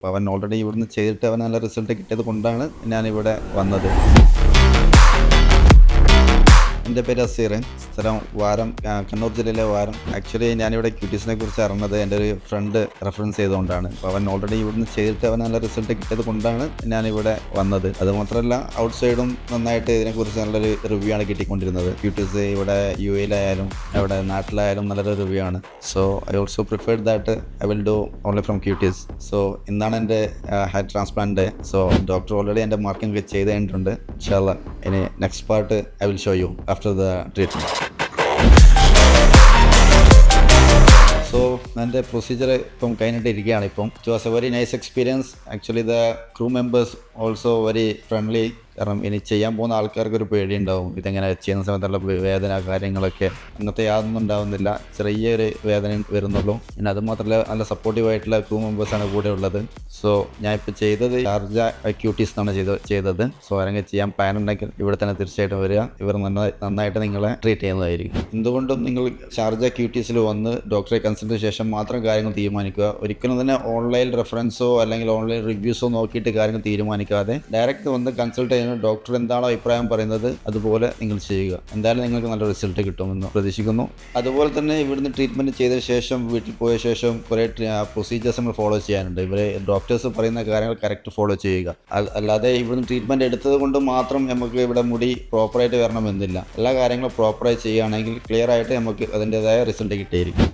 അപ്പോൾ അവൻ ഓൾറെഡി ഇവിടുന്ന് ചെയ്തിട്ട് അവൻ നല്ല റിസൾട്ട് കിട്ടിയത് കൊണ്ടാണ് ഞാനിവിടെ വന്നത്. എന്റെ പേര് അസീറൻ സ്ഥലം വാരം കണ്ണൂർ ജില്ലയിലെ വാരം. ആക്ച്വലി ഞാനിവിടെ ക്യൂട്ടീസിനെ കുറിച്ച് അറിഞ്ഞത് എന്റെ ഒരു ഫ്രണ്ട് റെഫറൻസ് ചെയ്തുകൊണ്ടാണ്. അപ്പോൾ അവൻ ഓൾറെഡി ഇവിടുന്ന് ചെയ്തിട്ട് അവൻ നല്ല റിസൾട്ട് കിട്ടിയത് കൊണ്ടാണ് ഞാനിവിടെ വന്നത്. അത് മാത്രമല്ല ഔട്ട് സൈഡും നന്നായിട്ട് ഇതിനെക്കുറിച്ച് നല്ലൊരു റിവ്യൂ ആണ് കിട്ടിക്കൊണ്ടിരുന്നത്. ക്യൂട്ടീസ് ഇവിടെ യു എയിലായാലും ഇവിടെ നാട്ടിലായാലും നല്ലൊരു റിവ്യൂ ആണ്. So I also preferred that I will do only from Cuties so ഇന്നാണ് എന്റെ hair transplant so doctor already എന്റെ മാർക്കിംഗ് ചെയ്ത് കഴിഞ്ഞിട്ടുണ്ട് ഇൻഷാല്ല ഇനി next part I will show you after the treatment so എന്റെ പ്രൊസീജിയർ ഇപ്പം കഴിഞ്ഞിട്ട് ഇരിക്കുകയാണ് ഇപ്പം. It was a very nice experience actually the crew members also very friendly കാരണം ഇനി ചെയ്യാൻ പോകുന്ന ആൾക്കാർക്ക് ഒരു പേടിയുണ്ടാവും. ഇതെങ്ങനെ ചെയ്യുന്ന സമയത്തുള്ള വേദന കാര്യങ്ങളൊക്കെ. അങ്ങനത്തെ യാതൊന്നും ഉണ്ടാവുന്നില്ല. ചെറിയൊരു വേദന വരുന്നുള്ളൂ. പിന്നെ അത് മാത്രമല്ല നല്ല സപ്പോർട്ടീവ് ആയിട്ടുള്ള ക്രൂ മെമ്പേഴ്സാണ് കൂടെ ഉള്ളത്. സോ ഞാൻ ഇപ്പോൾ ചെയ്തത് ഷാർജ അക്യൂട്ടീസ് എന്നാണ് ചെയ്ത ചെയ്തത്. സോ ആരെങ്കിലും ചെയ്യാൻ പ്ലാൻ ഉണ്ടെങ്കിൽ ഇവിടെ തന്നെ തീർച്ചയായിട്ടും വരിക. ഇവർ നന്നായി നന്നായിട്ട് നിങ്ങളെ ട്രീറ്റ് ചെയ്യുന്നതായിരിക്കും. എന്തുകൊണ്ടും നിങ്ങൾ ഷാർജ അക്യൂട്ടീസിൽ വന്ന് ഡോക്ടറെ കൺസൾട്ട് ശേഷം മാത്രം കാര്യങ്ങൾ തീരുമാനിക്കുക. ഒരിക്കലും തന്നെ ഓൺലൈൻ റെഫറൻസോ അല്ലെങ്കിൽ ഓൺലൈൻ റിവ്യൂസോ നോക്കിയിട്ട് കാര്യങ്ങൾ തീരുമാനിക്കാതെ ഡയറക്റ്റ് വന്ന് കൺസൾട്ട് ചെയ്യുന്ന ഡോക്ടർ എന്താണോ അഭിപ്രായം പറയുന്നത് അതുപോലെ നിങ്ങൾ ചെയ്യുക. എന്തായാലും നിങ്ങൾക്ക് നല്ല റിസൾട്ട് കിട്ടുമെന്ന് പ്രതീക്ഷിക്കുന്നു. അതുപോലെ തന്നെ ഇവിടുന്ന് ട്രീറ്റ്മെന്റ് ചെയ്ത ശേഷം വീട്ടിൽ പോയ ശേഷം കുറേ പ്രൊസീജിയേഴ്സ് നമ്മൾ ഫോളോ ചെയ്യാനുണ്ട്. ഇവരെ ഡോക്ടേഴ്സ് പറയുന്ന കാര്യങ്ങൾ കറക്റ്റ് ഫോളോ ചെയ്യുക. അല്ലാതെ ഇവിടുന്ന് ട്രീറ്റ്മെന്റ് എടുത്തത് കൊണ്ട് മാത്രം നമുക്ക് ഇവിടെ മുടി പ്രോപ്പറായിട്ട് വരണമെന്നില്ല. എല്ലാ കാര്യങ്ങളും പ്രോപ്പറായി ചെയ്യുകയാണെങ്കിൽ ക്ലിയർ ആയിട്ട് നമുക്ക് അതിന്റെതായ റിസൾട്ട് കിട്ടിയിരിക്കും.